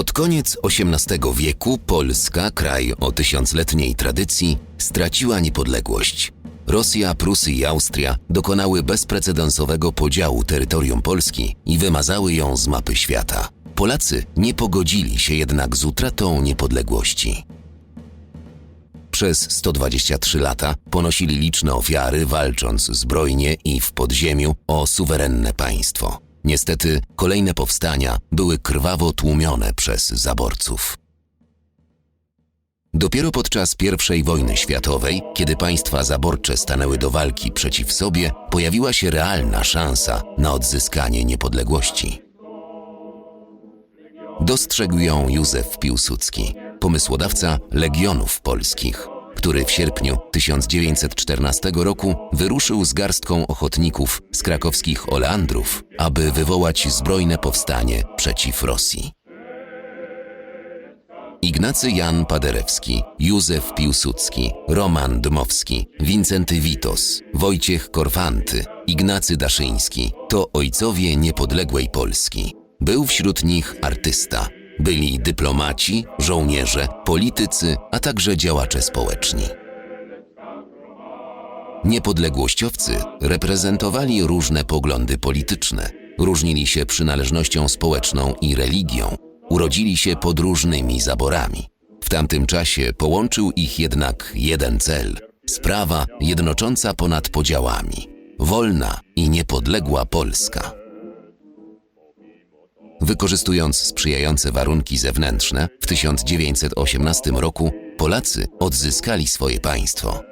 Pod koniec XVIII wieku Polska, kraj o tysiącletniej tradycji, straciła niepodległość. Rosja, Prusy i Austria dokonały bezprecedensowego podziału terytorium Polski i wymazały ją z mapy świata. Polacy nie pogodzili się jednak z utratą niepodległości. Przez 123 lata ponosili liczne ofiary, walcząc zbrojnie i w podziemiu o suwerenne państwo. Niestety, kolejne powstania były krwawo tłumione przez zaborców. Dopiero podczas I wojny światowej, kiedy państwa zaborcze stanęły do walki przeciw sobie, pojawiła się realna szansa na odzyskanie niepodległości. Dostrzegł ją Józef Piłsudski, pomysłodawca Legionów Polskich, który w sierpniu 1914 roku wyruszył z garstką ochotników z krakowskich Oleandrów, aby wywołać zbrojne powstanie przeciw Rosji. Ignacy Jan Paderewski, Józef Piłsudski, Roman Dmowski, Wincenty Witos, Wojciech Korfanty, Ignacy Daszyński to ojcowie niepodległej Polski. Był wśród nich artysta. Byli dyplomaci, żołnierze, politycy, a także działacze społeczni. Niepodległościowcy reprezentowali różne poglądy polityczne, różnili się przynależnością społeczną i religią, urodzili się pod różnymi zaborami. W tamtym czasie połączył ich jednak jeden cel sprawa jednocząca ponad podziałami wolna i niepodległa Polska. Wykorzystując sprzyjające warunki zewnętrzne, w 1918 roku Polacy odzyskali swoje państwo.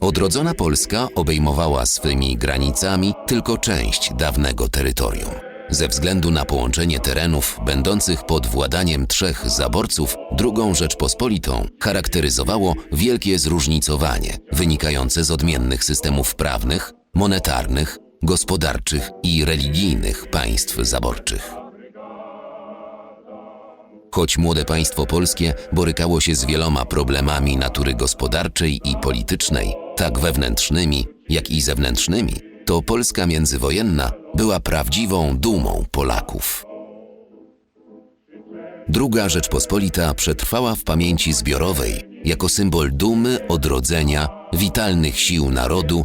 Odrodzona Polska obejmowała swymi granicami tylko część dawnego terytorium. Ze względu na połączenie terenów będących pod władaniem trzech zaborców, II Rzeczpospolitą charakteryzowało wielkie zróżnicowanie wynikające z odmiennych systemów prawnych, monetarnych, gospodarczych i religijnych państw zaborczych. Choć młode państwo polskie borykało się z wieloma problemami natury gospodarczej i politycznej, tak wewnętrznymi, jak i zewnętrznymi, to Polska międzywojenna była prawdziwą dumą Polaków. Druga Rzeczpospolita przetrwała w pamięci zbiorowej jako symbol dumy, odrodzenia, witalnych sił narodu